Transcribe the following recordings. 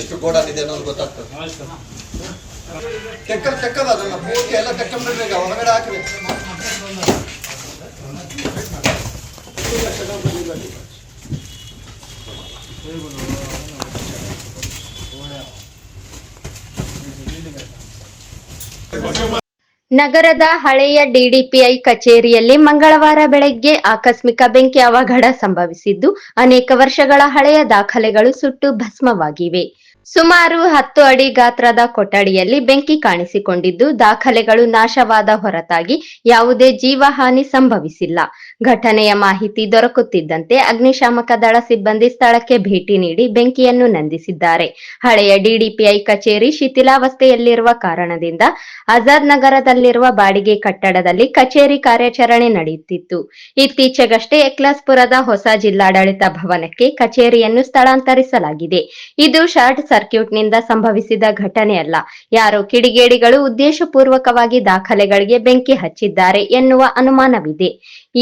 ಎಷ್ಟು ಇದೆ ಅನ್ನೋದು ಗೊತ್ತಾಗ್ತದೆ. ತೆಕ್ಕಲ್ ತೆಕ್ಕದ ಅದನ್ನ ಪೂರ್ತಿ ಎಲ್ಲ ತೆಕ್ಕೊಂಡ್ಬಿಡ್ರಿ ಈಗ ಹೊರಗಡೆ ಹಾಕ್ರಿ. ನಗರದ ಹಳೆಯ ಡಿಡಿಪಿಐ ಕಚೇರಿಯಲ್ಲಿ ಮಂಗಳವಾರ ಬೆಳಗ್ಗೆ ಆಕಸ್ಮಿಕ ಬೆಂಕಿ ಅವಘಡ ಸಂಭವಿಸಿದ್ದು, ಅನೇಕ ವರ್ಷಗಳ ಹಳೆಯ ದಾಖಲೆಗಳು ಸುಟ್ಟು ಭಸ್ಮವಾಗಿವೆ. ಸುಮಾರು ಹತ್ತು ಅಡಿ ಗಾತ್ರದ ಕೊಠಡಿಯಲ್ಲಿ ಬೆಂಕಿ ಕಾಣಿಸಿಕೊಂಡಿದ್ದು, ದಾಖಲೆಗಳು ನಾಶವಾದ ಹೊರತಾಗಿ ಯಾವುದೇ ಜೀವಹಾನಿ ಸಂಭವಿಸಿಲ್ಲ. ಘಟನೆಯ ಮಾಹಿತಿ ದೊರಕುತ್ತಿದ್ದಂತೆ ಅಗ್ನಿಶಾಮಕ ದಳ ಸಿಬ್ಬಂದಿ ಸ್ಥಳಕ್ಕೆ ಭೇಟಿ ನೀಡಿ ಬೆಂಕಿಯನ್ನು ನಂದಿಸಿದ್ದಾರೆ. ಹಳೆಯ ಡಿಡಿಪಿಐ ಕಚೇರಿ ಶಿಥಿಲಾವಸ್ಥೆಯಲ್ಲಿರುವ ಕಾರಣದಿಂದ ಆಜಾದ್ ನಗರದಲ್ಲಿರುವ ಬಾಡಿಗೆ ಕಟ್ಟಡದಲ್ಲಿ ಕಚೇರಿ ಕಾರ್ಯಾಚರಣೆ ನಡೆಯುತ್ತಿತ್ತು. ಇತ್ತೀಚೆಗಷ್ಟೇ ಎಕ್ಲಾಸ್ಪುರದ ಹೊಸ ಜಿಲ್ಲಾಡಳಿತ ಭವನಕ್ಕೆ ಕಚೇರಿಯನ್ನು ಸ್ಥಳಾಂತರಿಸಲಾಗಿದೆ. ಇದು ಶಾರ್ಟ್ ಸರ್ಕ್ಯೂಟ್ನಿಂದ ಸಂಭವಿಸಿದ ಘಟನೆಯಲ್ಲ ಯಾರೋ ಕಿಡಿಗೇಡಿಗಳು ಉದ್ದೇಶಪೂರ್ವಕವಾಗಿ ದಾಖಲೆಗಳಿಗೆ ಬೆಂಕಿ ಹಚ್ಚಿದ್ದಾರೆ ಎನ್ನುವ ಅನುಮಾನವಿದೆ.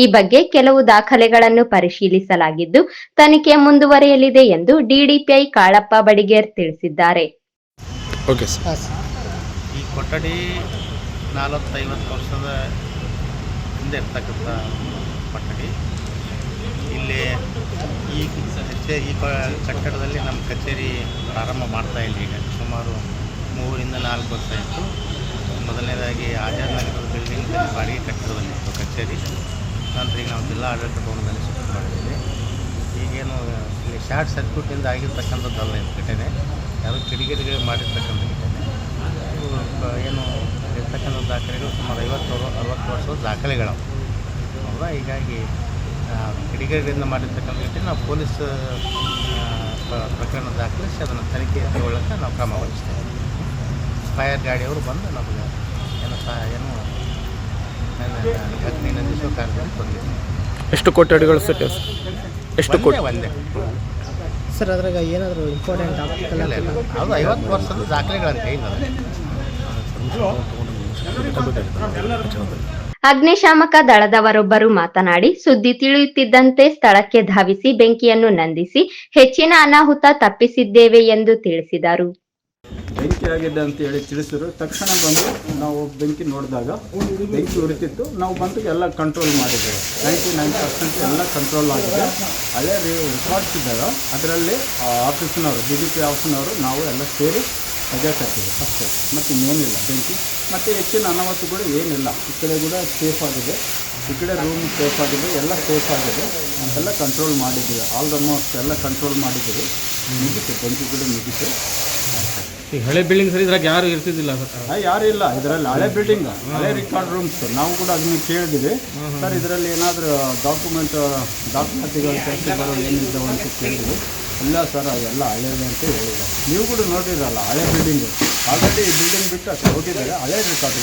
ಈ ಬಗ್ಗೆ ಕೆಲವು ದಾಖಲೆಗಳನ್ನು ಪರಿಶೀಲಿಸಲಾಗಿದ್ದು ತನಿಖೆ ಮುಂದುವರಿಯಲಿದೆ ಎಂದು ಡಿಡಿಪಿಐ ಕಾಳಪ್ಪ ಬಡಿಗೇರ್ ತಿಳಿಸಿದ್ದಾರೆ. Okay sir. ಈ ಕೊಠಡಿ ನಾಲ್ವತ್ತೈವತ್ತು ವರ್ಷದ ಹಿಂದೆ ಇರ್ತಕ್ಕಂಥ ಕೊಠಡಿ. ಇಲ್ಲಿ ಈ ಕಚೇರಿ, ಈ ಕಟ್ಟಡದಲ್ಲಿ ನಮ್ಮ ಕಚೇರಿ ಪ್ರಾರಂಭ ಮಾಡ್ತಾ ಇಲ್ಲ ಈಗ. ಸುಮಾರು ಮೂರಿಂದ ನಾಲ್ಕು ವರ್ಷ ಆಯಿತು. ಮೊದಲನೇದಾಗಿ ಆಜಾದ್ ನಗರದ ಬಿಲ್ಡಿಂಗ್ ಬಾಡಿಗೆ ಕಟ್ಟಡದಲ್ಲಿತ್ತು ಕಚೇರಿ. ನಂತರ ಈಗ ನಾವು ಜಿಲ್ಲಾ ಆಡಳಿತ ಭವನದಲ್ಲಿ ಶಿಫ್ಟ್ ಮಾಡಿದ್ದೀವಿ ಈಗೇನು ಇಲ್ಲಿ ಶಾರ್ಟ್ ಸರ್ಕ್ಯೂಟಿಂದ ಆಗಿರ್ತಕ್ಕಂಥದ್ದಲ್ಲ ಇದು ಘಟನೆ. ಯಾರು ಕಿಡಿಗೇಡಿಗಳು ಮಾಡಿರ್ತಕ್ಕಂಥ ಘಟನೆ. ಏನು ಇರ್ತಕ್ಕಂಥ ದಾಖಲೆಗಳು ಸುಮಾರು ಐವತ್ತು ಅರವತ್ತು ವರ್ಷದ ದಾಖಲೆಗಳು. ಹೌದಾ? ಹೀಗಾಗಿ ಆ, ಕಿಡಿಗೇಡಿಗಳಿಂದ ಮಾಡಿರ್ತಕ್ಕಂಥ ಘಟನೆ ನಾವು ಪೊಲೀಸ್ ಪ್ರಕರಣ ದಾಖಲಿಸಿ ಅದನ್ನು ತನಿಖೆ ತಗೊಳ್ಳೋಕ್ಕೆ ನಾವು ಕ್ರಮ ವಹಿಸ್ತೇವೆ. ಫೈರ್ ಗಾಡಿಯವರು ಬಂದು ನಮಗೆ ಏನು ಸಹ ಏನು ಅಗ್ನಿ ನಂದಿಸುವ ಕಾರ್ಯದಲ್ಲಿ ತೊಡಗಿದ್ದೀವಿ ಎಷ್ಟು ಕೊಠಡಿಗಳು ಸರ್? ಎಷ್ಟು ಕೋಟಿ? ಒಂದೇ. ಸರ್ ಅದ್ರಾಗ ಏನಾದರೂ ಇಂಪಾರ್ಟೆಂಟ್ ಆಗ್ತಿಲ್ಲ ಇಲ್ಲ ಇಲ್ಲ. ಅದು ಐವತ್ತು ವರ್ಷದ ದಾಖಲೆಗಳಂತೆ ಕೈಲಿ ಅಗ್ನಿಶಾಮಕ ದಳದವರೊಬ್ಬರು ಮಾತನಾಡಿ, ಸುದ್ದಿ ತಿಳಿಯುತ್ತಿದ್ದಂತೆ ಸ್ಥಳಕ್ಕೆ ಧಾವಿಸಿ ಬೆಂಕಿಯನ್ನು ನಂದಿಸಿ ಹೆಚ್ಚಿನ ಅನಾಹುತ ತಪ್ಪಿಸಿದ್ದೇವೆ ಎಂದು ತಿಳಿಸಿದರು. ಬೆಂಕಿ ಆಗಿದೆ ಅಂತ ಹೇಳಿ ತಿಳಿಸಿದ್ರು. ತಕ್ಷಣ ಬಂದು ನಾವು ಬೆಂಕಿ ನೋಡಿದಾಗ ಬೆಂಕಿ ಉರಿತಿತ್ತು. ನಾವು ಬಂದು ಎಲ್ಲ ಕಂಟ್ರೋಲ್ ಮಾಡಿದ್ದೇವೆ ನೈಂಟಿ ನೈನ್ ಪರ್ಸೆಂಟ್ ಎಲ್ಲ ಕಂಟ್ರೋಲ್ ಆಗಿದೆ. ಅದೇ ರಿಕಾರ್ಡ್ಸ್ ಇದ್ದಾಗ ಅದರಲ್ಲಿ ಆಫೀಸಿನವರು ಡಿ ಡಿ ಪಿ ಆಫೀಸ್ನವರು ನಾವು ಎಲ್ಲ ಸೇರಿ ರಜೆ ಕಟ್ಟಿದ್ವಿ ಅಷ್ಟೇ ಮತ್ತು ಇನ್ನೇನಿಲ್ಲ ಬೆಂಕಿ. ಮತ್ತು ಹೆಚ್ಚಿನ ಅನಾಹುತಗಳು ಏನಿಲ್ಲ. ಈ ಕಡೆ ಕೂಡ ಸೇಫ್ ಆಗಿದೆ. ಈ ಕಡೆ ರೂಮ್ ಸೇಫ್ ಆಗಿದೆ. ಎಲ್ಲ ಸೇಫ್ ಆಗಿದೆ. ಎಲ್ಲ ಕಂಟ್ರೋಲ್ ಮಾಡಿದ್ದೀವಿ. ಆಲ್ಮೋಸ್ಟ್ ಎಲ್ಲ ಕಂಟ್ರೋಲ್ ಮಾಡಿದ್ದೀವಿ. ಮುಗಿತು. ಬೆಂಕಿ ಕೂಡ ಮುಗಿತು. ಈ ಹಳೆ ಬಿಲ್ಡಿಂಗ್ ಸರ್ ಇದ್ರಾಗ ಯಾರು ಇರ್ತಿದ್ದಿಲ್ಲ ಸರ್? ಯಾರು ಇಲ್ಲ. ಇದರಲ್ಲಿ ಹಳೆ ಬಿಲ್ಡಿಂಗ್ ಹಳೆ ರಿಕಾರ್ಡ್ ರೂಮ್ಸ್ ನಾವು ಕೂಡ ಅದನ್ನ ಕೇಳಿದ್ವಿ. ಸರ್ ಇದರಲ್ಲಿ ಏನಾದರೂ ಡಾಕ್ಯುಮೆಂಟ್ ದಾಖಲಾತಿಗಳು ಕೆಲಸಗಳು ಏನಿದ್ದಾವೆ ಅಂತ ಕೇಳಿದ್ವಿ. ಇಲ್ಲ ಸರ್ ಅದೆಲ್ಲ ಹಳೇದು ಅಂತ ಹೇಳಿದೆ ನೀವು ಕೂಡ ನೋಡಿರಲ್ಲ ಹಳೆ ಬಿಲ್ಡಿಂಗ್ ಆಲ್ರೆಡಿ ಈ ಬಿಲ್ಡಿಂಗ್ ಬಿಟ್ಟು ಅಷ್ಟು ಹೋಗಿದ್ದಾರೆ ಹಳೆ ರೆಕಾರ್ಡ್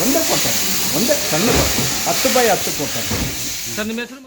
ಒಂದೇ ಕೊಟ್ಟೆ ಒಂದೇ ಸಣ್ಣ ಕೊಟ್ಟೆ ಹತ್ತು ಬೈ ಹತ್ತು ಕೊಟ್ಟೆ ಸರ್ ನಿಮ್ಮ ಹೆಸರು